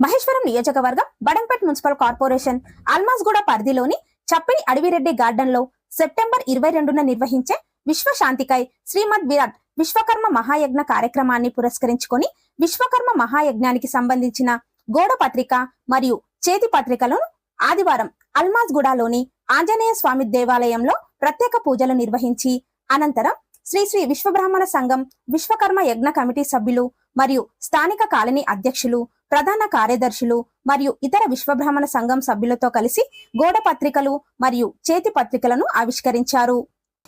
మహేశ్వరం నియోజకవర్గం Badangpet municipal corporation Almasguda పరిధిలోని చప్పిడి అడవిరెడ్డి గార్డెన్లో సెప్టెంబర్ ఇరవై రెండున నిర్వహించే విశ్వశాంతికై శ్రీమద్ విరాట్ విశ్వకర్మ మహాయజ్ఞ కార్యక్రమాన్ని పురస్కరించుకొని విశ్వకర్మ మహాయజ్ఞానికి సంబంధించిన గోడ పత్రిక మరియు చేతి పత్రికలను ఆదివారం అల్మాజ్గూడలోని ఆంజనేయ స్వామి దేవాలయంలో ప్రత్యేక పూజలు నిర్వహించి అనంతరం శ్రీ శ్రీ విశ్వబ్రాహ్మణ సంఘం విశ్వకర్మ యజ్ఞ కమిటీ సభ్యులు మరియు స్థానిక కాలనీ అధ్యక్షులు ప్రధాన కార్యదర్శులు మరియు ఇతర విశ్వబ్రాహ్మణ సంఘం సభ్యులతో కలిసి గోడ పత్రికలు మరియు చేతి పత్రికలను ఆవిష్కరించారు.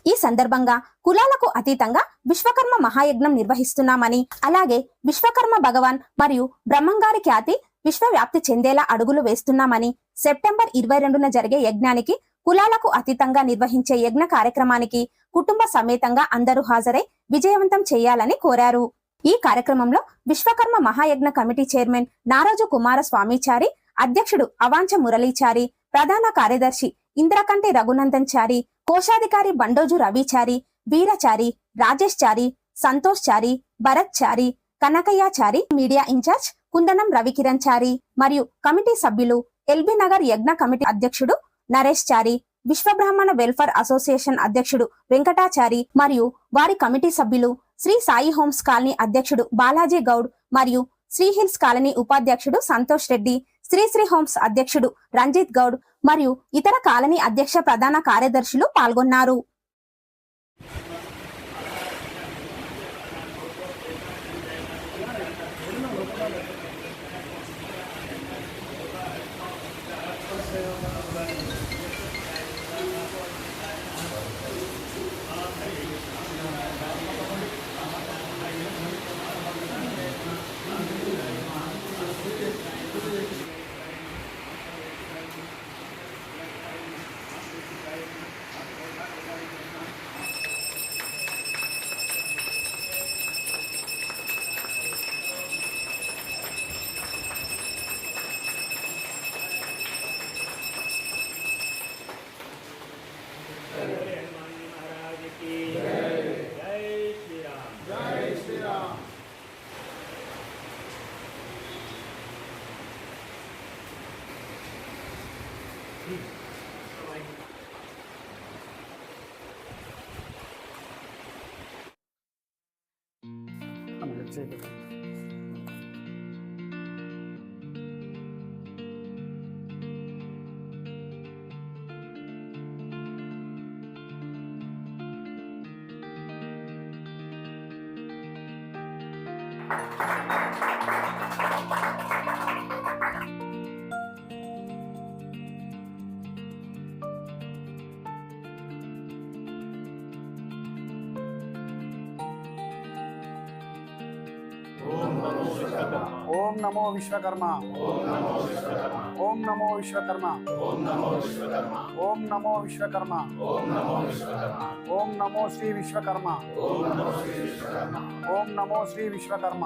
ఈ సందర్భంగా కులాలకు అతీతంగా విశ్వకర్మ మహాయజ్ఞం నిర్వహిస్తున్నామని అలాగే విశ్వకర్మ భగవాన్ మరియు బ్రహ్మంగారి ఖ్యాతి విశ్వవ్యాప్తి చెందేలా అడుగులు వేస్తున్నామని సెప్టెంబర్ ఇరవై రెండున జరిగే యజ్ఞానికి కులాలకు అతీతంగా నిర్వహించే యజ్ఞ కార్యక్రమానికి కుటుంబ సమేతంగా అందరూ హాజరై విజయవంతం చేయాలని కోరారు. ఈ కార్యక్రమంలో విశ్వకర్మ మహాయజ్ఞ కమిటీ చైర్మన్ నారాజు కుమార స్వామిచారి అధ్యక్షుడు అవాంచ మురళీచారి ప్రధాన కార్యదర్శి ఇంద్రకంటి రఘునందన్ చారి కోశాధికారి బండోజు రవిచారి వీరచారి రాజేష్ చారి సంతోష్ చారి భరత్ చారి కనకయ్యాచారి మీడియా ఇన్ఛార్జ్ కుందనం రవికిరణ్ చారి మరియు కమిటీ సభ్యులు ఎల్బీ నగర్ యజ్ఞ కమిటీ అధ్యక్షుడు నరేష్ చారి విశ్వబ్రాహ్మణ వెల్ఫేర్ అసోసియేషన్ అధ్యక్షుడు వెంకటాచారి మరియు వారి కమిటీ సభ్యులు శ్రీ సాయి హోమ్స్ కాలనీ అధ్యక్షుడు బాలాజీ గౌడ్ మరియు శ్రీ హిల్స్ కాలనీ ఉపాధ్యక్షుడు సంతోష్ రెడ్డి శ్రీశ్రీ హోమ్స్ అధ్యక్షుడు రంజిత్ గౌడ్ మరియు ఇతర కాలనీ అధ్యక్ష ప్రధాన కార్యదర్శులు పాల్గొన్నారు. カメラついてた。Thank you. ఓం నమో విశ్వకర్మ. ఓం నమో విశ్వకర్మ. ఓం నమో విశ్వకర్మ. ఓం నమో శ్రీ విశ్వకర్మ. ఓం నమో శ్రీ విశ్వకర్మ.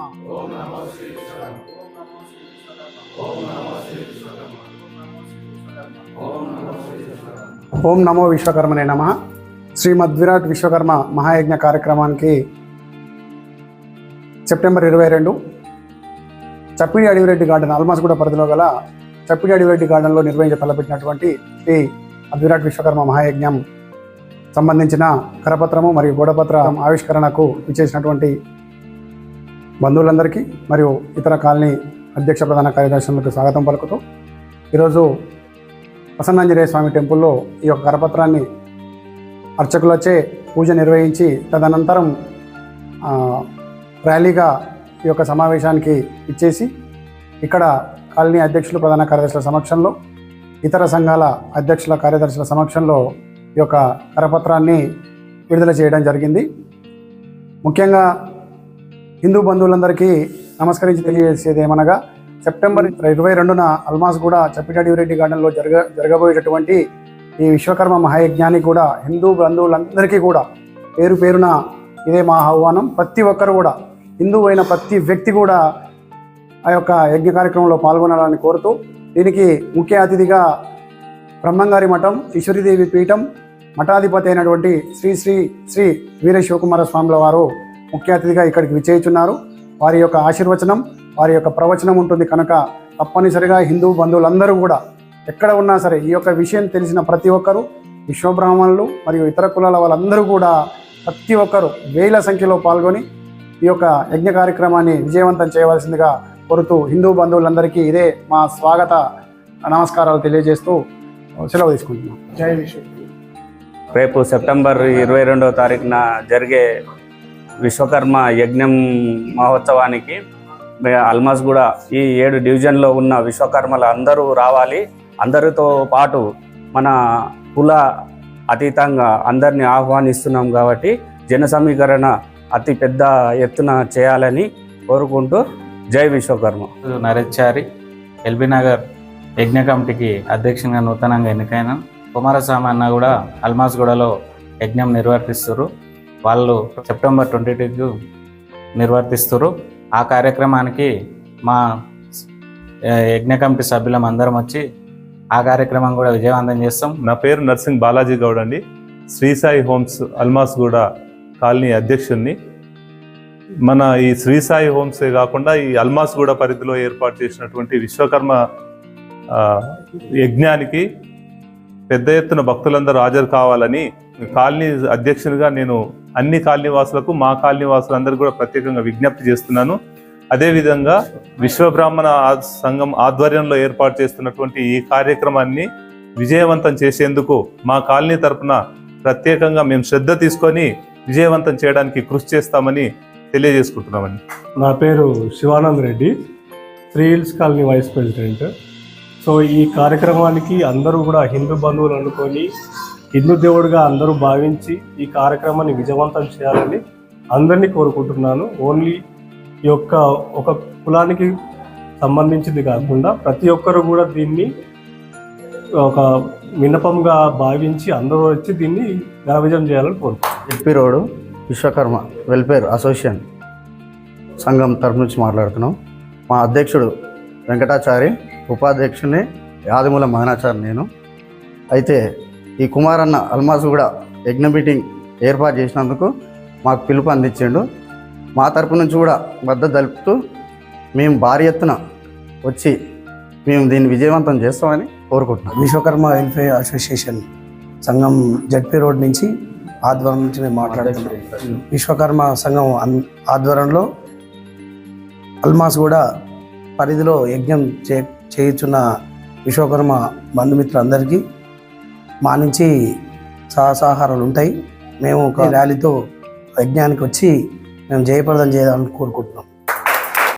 ఓం నమో విశ్వకర్మనే నమ. శ్రీమద్విరాట్ విశ్వకర్మ మహాయజ్ఞ కార్యక్రమానికి సెప్టెంబర్ ఇరవై రెండు చప్పిడి అడివిరెడ్డి గార్డెన్ అల్మాస్గూడ పరిధిలో గల చప్పిడి అడివిరెడ్డి గార్డెన్లో నిర్వహించి తలపెట్టినటువంటి శ్రీ అద్విరాట్ విశ్వకర్మ మహాయజ్ఞం సంబంధించిన కరపత్రము మరియు గోడపత్రం ఆవిష్కరణకు ఇచ్చేసినటువంటి బంధువులందరికీ మరియు ఇతర కాలనీ అధ్యక్ష ప్రధాన కార్యదర్శులకు స్వాగతం పలుకుతూ ఈరోజు ప్రసన్నాంజనేయ స్వామి టెంపుల్లో ఈ యొక్క కరపత్రాన్ని అర్చకులచే పూజ నిర్వహించి తదనంతరం ర్యాలీగా ఈ యొక్క సమావేశానికి ఇచ్చేసి ఇక్కడ కాలనీ అధ్యక్షులు ప్రధాన కార్యదర్శుల సమక్షంలో ఇతర సంఘాల అధ్యక్షుల కార్యదర్శుల సమక్షంలో ఈ యొక్క కరపత్రాన్ని విడుదల చేయడం జరిగింది. ముఖ్యంగా హిందూ బంధువులందరికీ నమస్కరించి తెలియజేసేది ఏమనగా సెప్టెంబర్ ఇరవై రెండున అల్మాస్ కూడా చప్పిటాడిరెడ్డి గార్డెన్లో జరగ జరగబోయేటటువంటి ఈ విశ్వకర్మ మహాయజ్ఞాన్ని కూడా హిందూ బంధువులందరికీ కూడా పేరు పేరున ఇదే మా ఆహ్వానం. ప్రతి ఒక్కరు కూడా హిందువు అయిన ప్రతి వ్యక్తి కూడా ఆ యొక్క యజ్ఞ కార్యక్రమంలో పాల్గొనాలని కోరుతూ దీనికి ముఖ్య అతిథిగా బ్రహ్మంగారి మఠం ఈశ్వరీదేవి పీఠం మఠాధిపతి అయినటువంటి శ్రీ శ్రీ శ్రీ వీర శివకుమార స్వాముల వారు ముఖ్య అతిథిగా ఇక్కడికి విచ్చేయుచున్నారు. వారి యొక్క ఆశీర్వచనం వారి యొక్క ప్రవచనం ఉంటుంది కనుక తప్పనిసరిగా హిందూ బంధువులందరూ కూడా ఎక్కడ ఉన్నా సరే ఈ యొక్క విషయం తెలిసిన ప్రతి ఒక్కరూ విశ్వబ్రాహ్మణులు మరియు ఇతర కులాల వాళ్ళందరూ కూడా ప్రతి ఒక్కరూ వేల సంఖ్యలో పాల్గొని ఈ యొక్క యజ్ఞ కార్యక్రమాన్ని విజయవంతం చేయవలసిందిగా కోరుతూ హిందూ బంధువులందరికీ ఇదే మా స్వాగత నమస్కారాలు తెలియజేస్తూ సెలవు తీసుకుంటున్నాం. జై విశ్వ రేపు సెప్టెంబర్ ఇరవై రెండవ తారీఖున జరిగే విశ్వకర్మ యజ్ఞం మహోత్సవానికి అల్మాస్ కూడా ఈ ఏడు డివిజన్లో ఉన్న విశ్వకర్మలు అందరూ రావాలి. అందరితో పాటు మన కుల అతీతంగా అందరినీ ఆహ్వానిస్తున్నాం కాబట్టి జన సమీకరణ అతి పెద్ద ఎత్తున చేయాలని కోరుకుంటూ జై విశ్వకర్మ. నరేచారి ఎల్బీ నగర్ యజ్ఞ కమిటీకి అధ్యక్షంగా నూతనంగా ఎన్నికైన కుమారస్వామి అన్న కూడా అల్మాస్గూడలో యజ్ఞం నిర్వర్తిస్తారు. వాళ్ళు సెప్టెంబర్ ట్వంటీ టూకు నిర్వర్తిస్తారు. ఆ కార్యక్రమానికి మా యజ్ఞ కమిటీ సభ్యులం అందరం వచ్చి ఆ కార్యక్రమం కూడా విజయవంతం చేస్తాం. నా పేరు నర్సింగ్ బాలాజీ గౌడ్ అండి. శ్రీసాయి హోమ్స్ అల్మాస్గూడ కాలనీ అధ్యక్షుడిని మన ఈ శ్రీసాయి హోమ్సే కాకుండా ఈ అల్మాస్గూడ పరిధిలో ఏర్పాటు చేసినటువంటి విశ్వకర్మ యజ్ఞానికి పెద్ద ఎత్తున భక్తులందరూ హాజరు కావాలని కాలనీ అధ్యక్షునిగా నేను అన్ని కాలనీ వాసులకు మా కాలనీ వాసులందరూ కూడా ప్రత్యేకంగా విజ్ఞప్తి చేస్తున్నాను. అదేవిధంగా విశ్వబ్రాహ్మణ సంఘం ఆధ్వర్యంలో ఏర్పాటు చేస్తున్నటువంటి ఈ కార్యక్రమాన్ని విజయవంతం చేసేందుకు మా కాలనీ తరపున ప్రత్యేకంగా మేము శ్రద్ధ తీసుకొని విజయవంతం చేయడానికి కృషి చేస్తామని తెలియజేసుకుంటున్నామండి. నా పేరు Shivanand Reddy three hills colony vice president. So ఈ కార్యక్రమానికి అందరూ కూడా హిందూ బంధువులు అనుకొని హిందూ దేవుడిగా అందరూ భావించి ఈ కార్యక్రమాన్ని విజయవంతం చేయాలని అందరినీ కోరుకుంటున్నాను. ఓన్లీ ఈ యొక్క ఒక కులానికి సంబంధించింది కాకుండా ప్రతి ఒక్కరు కూడా దీన్ని ఒక విన్నపంగా భావించి అందరూ వచ్చి దీన్ని ఘనవిజయం చేయాలని కోరుకుంటున్నాను LP road Vishwakarma welfare association సంఘం తరపు నుంచి మాట్లాడుతున్నాం. మా అధ్యక్షుడు వెంకటాచారి ఉపాధ్యక్షుని యాదిమూల మహనాచారి నేను. అయితే ఈ కుమారన్న అల్మాస్ కూడా యజ్ఞ మీటింగ్ ఏర్పాటు చేసినందుకు మాకు పిలుపు అందించిండు. మా తరపు నుంచి కూడా మద్దతు తెలుపుతూ మేము భారీ ఎత్తున వచ్చి మేము దీన్ని విజయవంతం చేస్తామని కోరుకుంటున్నాం విశ్వకర్మ వెల్ఫేర్ అసోసియేషన్ సంఘం జడ్పీ రోడ్ నుంచి ఆధ్వర్యం నుంచి మేము మాట్లాడుతున్నాం. విశ్వకర్మ సంఘం ఆధ్వర్యంలో అల్మాస్ కూడా పరిధిలో యజ్ఞం చే చేయుచున్న విశ్వకర్మ బంధుమిత్రులందరికీ మా నుంచి సహసాహారాలు ఉంటాయి. మేము ఒక ర్యాలీతో యజ్ఞానికి వచ్చి మేము జయప్రదం చేయాలని కోరుకుంటున్నాం.